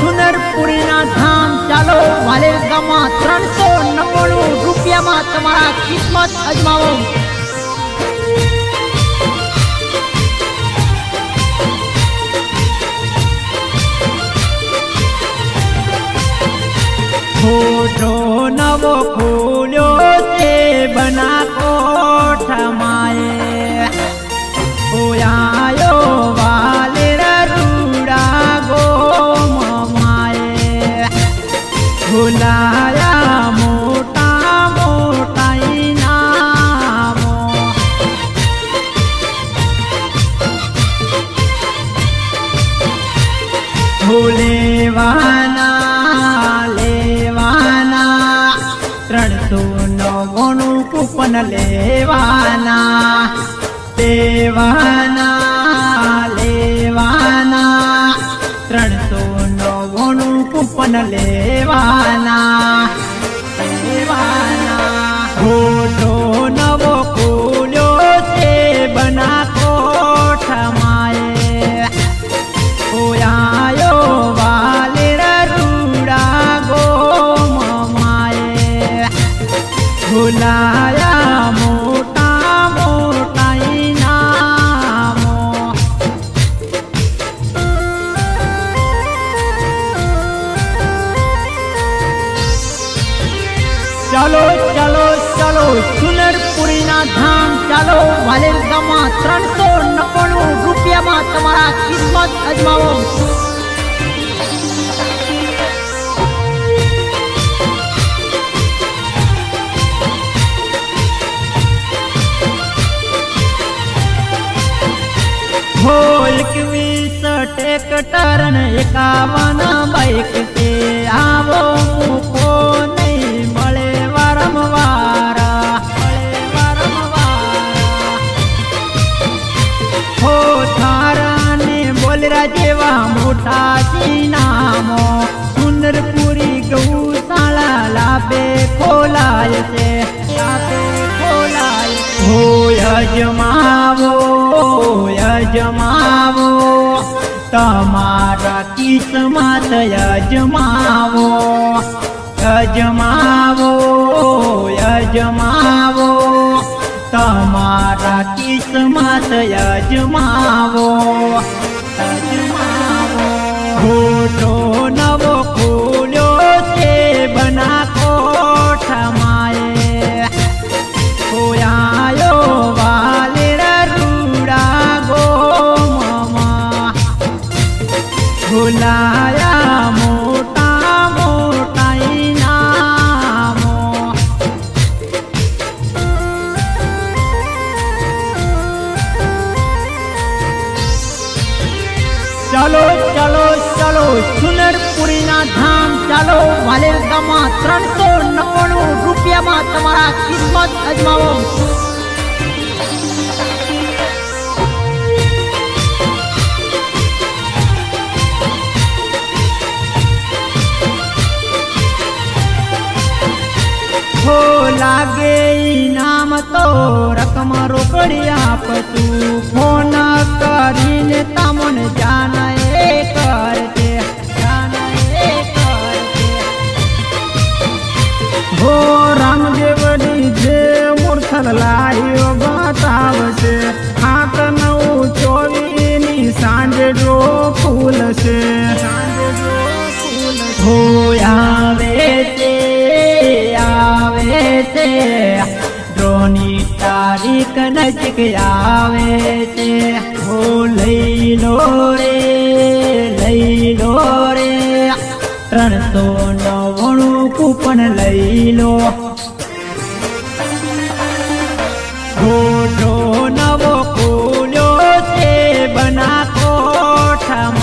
સુનરપુરીના ધામ ચાલો. વાલેર ગામમાં ત્રણસો નવ્વાણું રૂપિયામાં તમારા કિસ્મત અજમાવો. ખોટો નવો ખોલ્યો છે બના માએ લેવાના લેવાના ત્રણસો નવ્વાણું કૂપન લેવાના લેવાના ચાલો ચાલો ચાલો, સુનરપુરીના ધામ, ચાલો વાલેર ગામમાં ત્રણસો નવ્વાણું રૂપિયામાં તમારા કિસ્મત અજમાવો. ઢોલ એકવીસ ટ્રેક્ટર ને એકાવન જેવા મોટા સિનામો સુંદરપુરી ગૌશાળા લાભે ખોલાય છે. ખોલાય. હો યજમાવો યજમાવો તમારા કિસ્મત યજમાવો યજમાવો યજમાવો તમારા કિસ્મત યજમાવો યજમાવો ચાલો વાલેરગામાં ત્રણસો નવ્વાણું રૂપિયામાં તમારા કિસ્મત અજમાવો. હો લાગે નામ તો રકમ રોકડી આપતું. ફોન કરીને તમને જાન નજીક આવે છે. હો લઈ લો રે, લઈ લો રે. ત્રણસો નવ્વાણું કૂપન લઈ લો. ખોટો નવો ખોલ્યો છે બનાકોટ